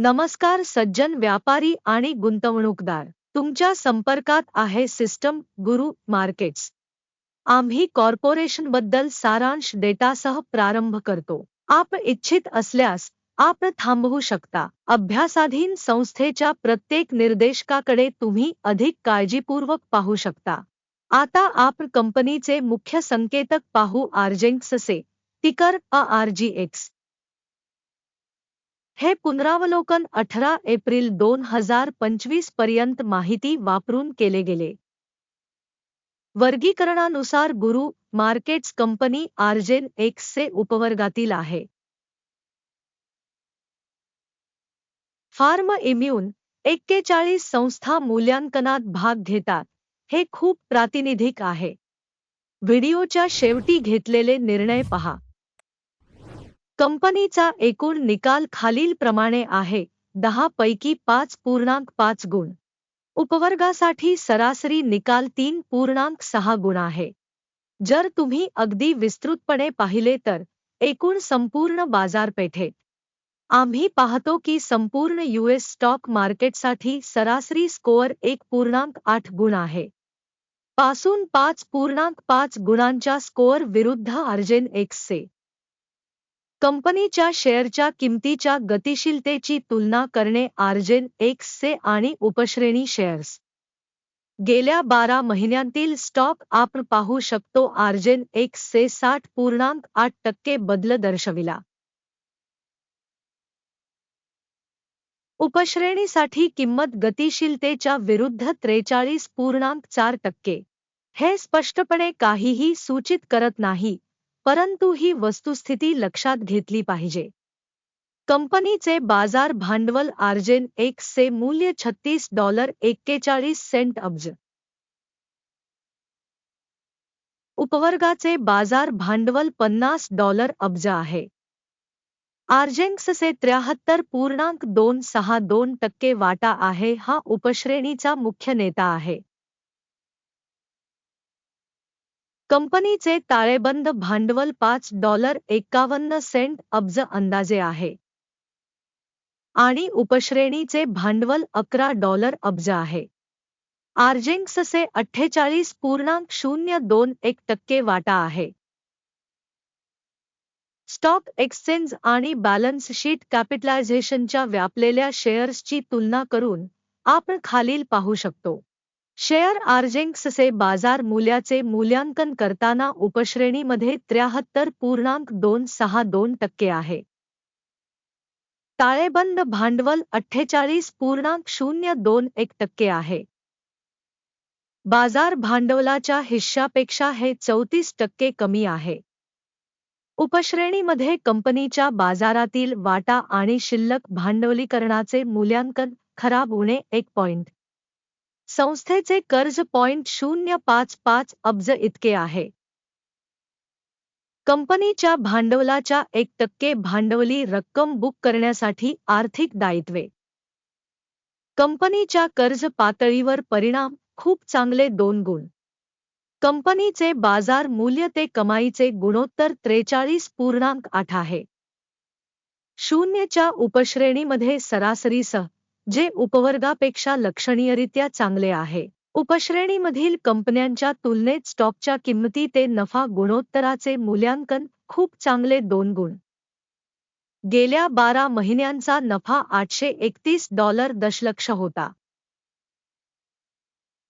नमस्कार सज्जन व्यापारी आणि गुंतवणूकदार. तुमच्या संपर्कात आहे सिस्टम गुरु मार्केट्स. आम्ही कॉर्पोरेशनबद्दल सारांश डेटासह प्रारंभ करतो. आप इच्छित असल्यास आप थांबवू शकता. अभ्यासाधीन संस्थेच्या प्रत्येक निर्देशकाकडे तुम्ही अधिक काळजीपूर्वक पाहू शकता. आता आप कंपनीचे मुख्य संकेतक पाहू आर्जेंक्सचे तिकर आरजीएक्स. हे पुनरावलोकन अठरा एप्रिल दोन हजार पंचवीसपर्यंत माहिती वापरून केले गेले. वर्गीकरणानुसार गुरु मार्केट्स कंपनी आर्जेन एक्सचे उपवर्गातील आहे. फार्म इम्यून एक्केचाळीस संस्था मूल्यांकनात भाग घेतात. हे खूप प्रातिनिधिक आहे. व्हिडिओच्या शेवटी घेतलेले निर्णय पहा. कंपनीचा एकूण निकाल खालीलप्रमाणे आहे दहा पैकी पाच पूर्णांक पाच गुण. उपवर्गासाठी सरासरी निकाल तीन पूर्णांक सहा गुण आहे. जर तुम्ही अगदी विस्तृतपणे पाहिले तर एकूण संपूर्ण बाजारपेठेत आम्ही पाहतो की संपूर्ण यूएस स्टॉक मार्केटसाठी सरासरी स्कोअर एक पूर्णांक आठ गुण आहे. पासून पाच पूर्णांक पाच गुणांच्या स्कोअर विरुद्ध अर्जेन एक्सचे. कंपनीच्या शेअरच्या किमतीच्या गतिशीलतेची तुलना करणे आर्जेन एक्सचे आणि उपश्रेणी शेअर्स. गेल्या बारा महिन्यांतील स्टॉक आपण पाहू शकतो आर्जेन एक्सचे साठ पूर्णांक आठ टक्के बदल दर्शविला. उपश्रेणीसाठी किंमत गतिशीलतेच्या विरुद्ध त्रेचाळीस पूर्णांक चार टक्के. हे स्पष्टपणे काहीही सूचित करत नाही. परंतु ही वस्तुस्थिती लक्षात घेतली पाहिजे. कंपनीचे बाजार भांडवल आर्जेन एक्सचे मूल्य छत्तीस डॉलर एक्केचाळीस सेंट अब्ज. उपवर्गाचे बाजार भांडवल पन्नास डॉलर अब्ज आहे. आर्जेंक्सचे त्र्याहत्तर पूर्णांक दोन सहा दोन टक्के वाटा आहे हा उपश्रेणीचा मुख्य नेता आहे. कंपनीचे ताळेबंद भांडवल पाच डॉलर एकावन्न सेंट अब्ज अंदाजे आहे. आणि उपश्रेणीचे भांडवल अकरा डॉलर अब्ज आहे. आर्जेंक्सचे अठ्ठेचाळीस पूर्णांक शून्य दोन एक टक्के वाटा आहे. स्टॉक एक्सचेंज आणि बॅलन्स शीट कॅपिटलायझेशनच्या व्यापलेल्या शेअर्सची तुलना करून आपण खालील पाहू शकतो. शेअर आर्जेंक्सचे बाजार मूल्याचे मूल्यांकन करताना उपश्रेणीमध्ये त्र्याहत्तर पूर्णांक दोन सहा दोन टक्के आहे. ताळेबंद भांडवल अठ्ठेचाळीस पूर्णांक शून्य दोन एक टक्के आहे. बाजार भांडवलाच्या हिश्शापेक्षा हे चौतीस टक्के कमी आहे. उपश्रेणीमध्ये कंपनीच्या बाजारातील वाटा आणि शिल्लक भांडवलीकरणाचे मूल्यांकन खराब होणे एक पॉइंट. संस्थेचे कर्ज पॉइंट शून्य पाच पाच अब्ज इतके आहे. कंपनीच्या भांडवलाच्या एक टक्के भांडवली रक्कम बुक करण्यासाठी आर्थिक दायित्वे. कंपनीच्या कर्ज पातळीवर परिणाम खूप चांगले दोन गुण. कंपनीचे बाजार मूल्य ते कमाईचे गुणोत्तर त्रेचाळीस पूर्णांक आठ आहे. शून्यच्या उपश्रेणीमध्ये सरासरीसह जे उपवर्गापेक्षा लक्षणीयरित्या चांगले आहे. उपश्रेणीमधील कंपन्यांच्या तुलनेत स्टॉकच्या किंमती ते नफा गुणोत्तराचे मूल्यांकन खूप चांगले दोन गुण. गेल्या बारा महिन्यांचा नफा आठशे एकतीस डॉलर दशलक्ष होता.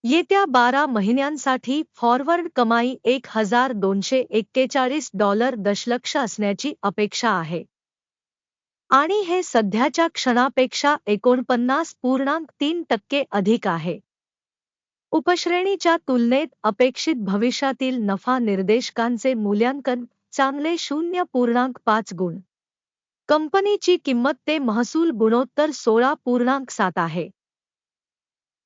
येत्या बारा महिन्यांसाठी फॉरवर्ड कमाई एक हजार दोनशे एक्केचाळीस डॉलर दशलक्ष असण्याची अपेक्षा आहे. आणि हे सध्याच्या क्षणापेक्षा एकोणपन्नास पूर्णांक तीन टक्के अधिक आहे. उपश्रेणीच्या तुलनेत अपेक्षित भविष्यातील नफा निर्देशकांचे मूल्यांकन चांगले शून्य पूर्णांक पाच गुण. कंपनीची किंमत ते महसूल गुणोत्तर सोळा पूर्णांक सात आहे.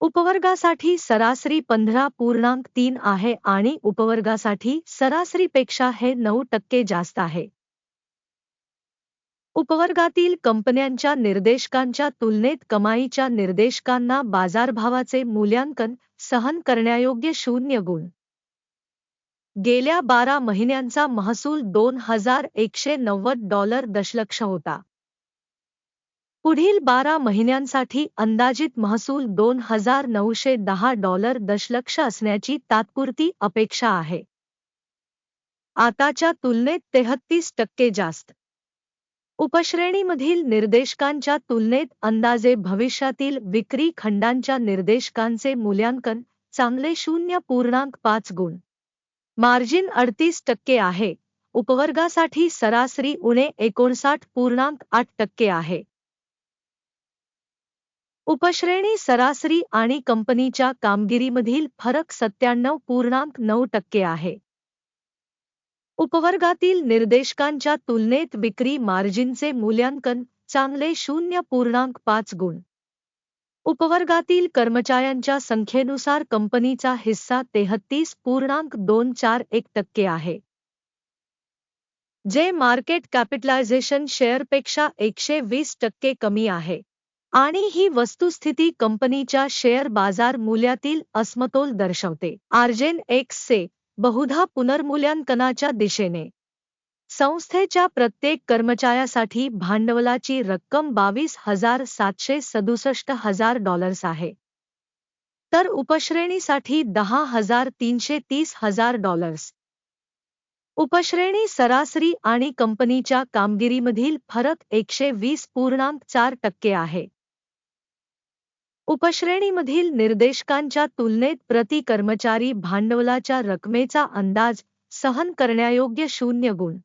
उपवर्गासाठी सरासरी पंधरा पूर्णांक तीन आहे आणि उपवर्गासाठी सरासरीपेक्षा हे नऊ टक्के जास्त आहे. उपवर्गातील कंपन्यांच्या निर्देशकांच्या तुलनेत कमाईच्या निर्देशकांना बाजारभावाचे मूल्यांकन सहन करण्यायोग्य शून्य गुण. गेल्या बारा महिन्यांचा महसूल दोन हजार एकशे नव्वद डॉलर दशलक्ष होता. पुढील बारा महिन्यांसाठी अंदाजित महसूल दोन हजार नऊशे दहा डॉलर दशलक्ष असण्याची तात्पुरती अपेक्षा आहे. आताच्या तुलनेत तेहत्तीस टक्के जास्त. उपश्रेणीमधील निर्देशकांच्या तुलनेत अंदाजे भविष्यातील विक्री खंडांच्या निर्देशकांचे मूल्यांकन चांगले शून्य पूर्णांक पाच गुण. मार्जिन अडतीस टक्के आहे. उपवर्गासाठी सरासरी उणे एकोणसाठ पूर्णांक आठ टक्के आहे. उपश्रेणी सरासरी आणि कंपनीच्या कामगिरीमधील फरक सत्त्याण्णव पूर्णांक नऊ टक्के आहे. उपवर्गातील निर्देशकांच्या तुलनेत विक्री मार्जिनचे मूल्यांकन चांगले शून्य पूर्णांक पाच गुण. उपवर्गातील कर्मचाऱ्यांच्या संख्येनुसार कंपनीचा हिस्सा तेहत्तीस पूर्णांक दोन चार एक टक्के आहे. जे मार्केट कॅपिटलायझेशन शेअरपेक्षा एकशे वीस टक्के कमी आहे. आणि ही वस्तुस्थिती कंपनीच्या शेअर बाजार मूल्यातील असमतोल दर्शवते. आर्जेन एक्सचे बहुधा पुनर्मूल्यांकनाच्या दिशेने. संस्थेच्या प्रत्येक कर्मचाऱ्यासाठी भांडवलाची रक्कम बावीस हजार सातशे सदुसष्ट हजार डॉलर्स आहे. तर उपश्रेणीसाठी दहा हजार तीनशे तीस हजार डॉलर्स. उपश्रेणी सरासरी आणि कंपनीच्या कामगिरीमधील फरक एकशे वीस पूर्णांक चार टक्के आहे. उपश्रेणीमधील निर्देशकांच्या तुलनेत प्रति कर्मचारी भांडवलाच्या रकमेचा अंदाज सहन करण्यायोग्य शून्य गुण.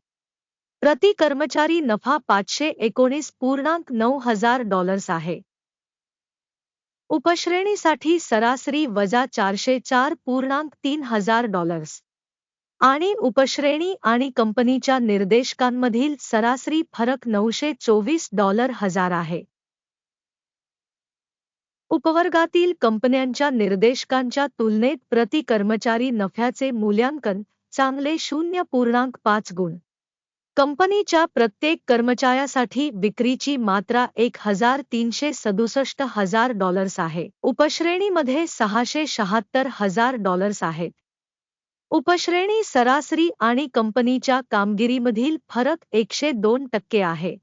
प्रति कर्मचारी नफा पाचशे एकोणीस पूर्णांक नऊ हजार डॉलर्स आहे. उपश्रेणीसाठी सरासरी वजा चारशे चार पूर्णांक तीन हजार डॉलर्स. आणि उपश्रेणी आणि कंपनीच्या निर्देशकांमधील सरासरी फरक नऊशे चोवीस डॉलर हजार आहे. उपवर्गातील कंपन्यांच्या निर्देशकांच्या तुलनेत प्रति कर्मचारी नफ्याचे मूल्यांकन चांगले शून्य पूर्णांक पाच गुण. कंपनीच्या प्रत्येक कर्मचाऱ्यासाठी विक्रीची मात्रा एक हजार तीनशे सदुसष्ट हजार डॉलर्स आहे. उपश्रेणीमध्ये सहाशे शहात्तर हजार डॉलर्स आहेत. उपश्रेणी सरासरी आणि कंपनीच्या कामगिरीमधील फरक एकशे दोन टक्के आहे.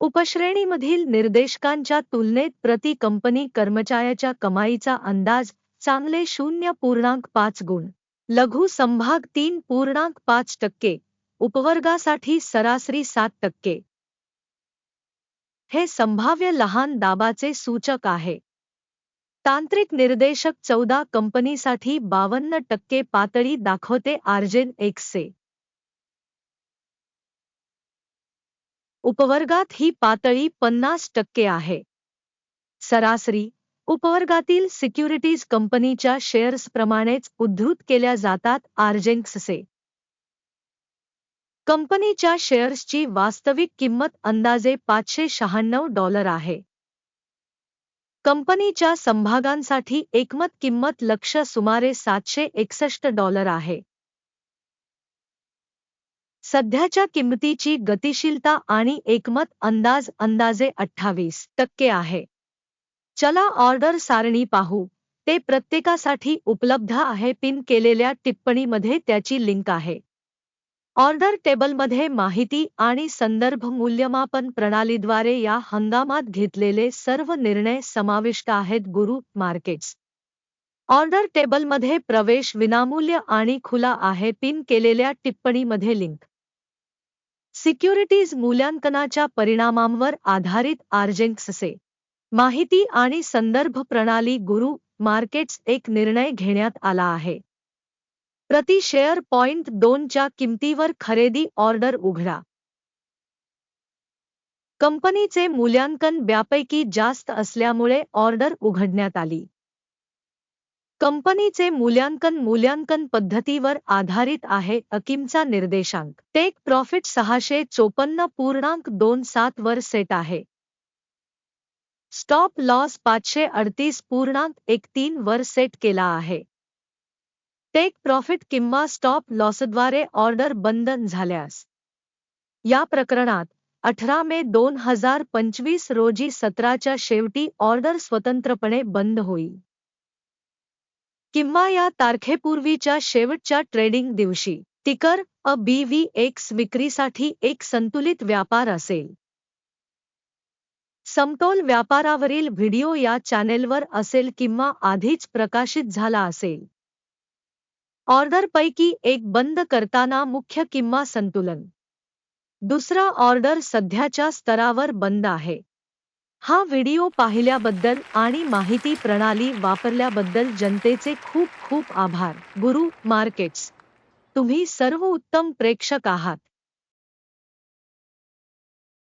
उपश्रेणीमधील निर्देशकांच्या तुलनेत प्रति कंपनी कर्मचाऱ्याच्या कमाईचा अंदाज चांगले शून्य पूर्णांक पाच गुण. लघु संभाग तीन पूर्णांक पाच टक्के. उपवर्गासाठी सरासरी सात टक्के. हे संभाव्य लहान दाबाचे सूचक आहे. तांत्रिक निर्देशक चौदा कंपनीसाठी बावन्न टक्के पातळी दाखवते आर्जेन एक्से उपवर्गात ही पातळी पन्नास टक्के आहे. सरासरी उपवर्गातील सिक्युरिटीज कंपनीच्या शेअर्सप्रमाणेच उद्धृत केल्या जातात आर्जेंक्सचे कंपनीच्या शेअर्सची वास्तविक किंमत अंदाजे पाचशे शहाण्णव डॉलर आहे. कंपनीच्या संभागांसाठी एकमत किंमत लक्ष सुमारे सातशे एकसष्ट डॉलर आहे. सध्याच्या किंमतीची गतिशीलता आणि एकमत अंदाज अंदाजे अठ्ठावीस टक्के आहे. चला ऑर्डर सारणी पाहू. ते प्रत्येकासाठी उपलब्ध आहे पिन केलेल्या टिप्पणीमध्ये त्याची लिंक आहे. ऑर्डर टेबलमध्ये माहिती आणि संदर्भ मूल्यमापन प्रणालीद्वारे या हंगामात घेतलेले सर्व निर्णय समाविष्ट आहेत गुरु मार्केट्स. ऑर्डर टेबलमध्ये प्रवेश विनामूल्य आणि खुला आहे पिन केलेल्या टिप्पणीमध्ये लिंक. सिक्युरिटीज मूल्यांकनाच्या परिणामांवर आधारित आर्जेंक्सचे माहिती आणि संदर्भ प्रणाली गुरु मार्केट्स एक निर्णय घेण्यात आला आहे. प्रति शेअर पॉइंट दोनच्या किमतीवर खरेदी ऑर्डर उघडा. कंपनीचे मूल्यांकन ब्यापैकी जास्त असल्यामुळे ऑर्डर उघडण्यात आली. कंपनीचे मूल्यांकन मूल्यांकन पद्धतीवर आधारित आहे अकिमचा निर्देशांक. टेक प्रॉफिट सहाशे चोपन्न पूर्णांक दोन सात वर सेट आहे. स्टॉप लॉस पाचशे अडतीस पूर्णांक एक तीन वर सेट केला आहे. टेक प्रॉफिट किंवा स्टॉप लॉसद्वारे ऑर्डर बंद झाल्यास या प्रकरणात अठरा मे दोन हजार पंचवीस रोजी सतराच्या शेवटी ऑर्डर स्वतंत्रपणे बंद होईल. किंवा या तारखेपूर्वीच्या शेवटच्या ट्रेडिंग दिवशी तिकर अ बी व्ही एक्स विक्रीसाठी एक संतुलित व्यापार असेल. समतोल व्यापारावरील व्हिडिओ या चॅनेलवर असेल किंवा आधीच प्रकाशित झाला असेल. ऑर्डरपैकी एक बंद करताना मुख्य किंवा संतुलन. दुसरा ऑर्डर सध्याच्या स्तरावर बंद आहे. हा व्हिडिओ पाहिल्याबद्दल आणि माहिती प्रणाली वापरल्याबद्दल जनतेचे खूप खूप आभार. गुरु मार्केट्स तुम्ही सर्व उत्तम प्रेक्षक आहात.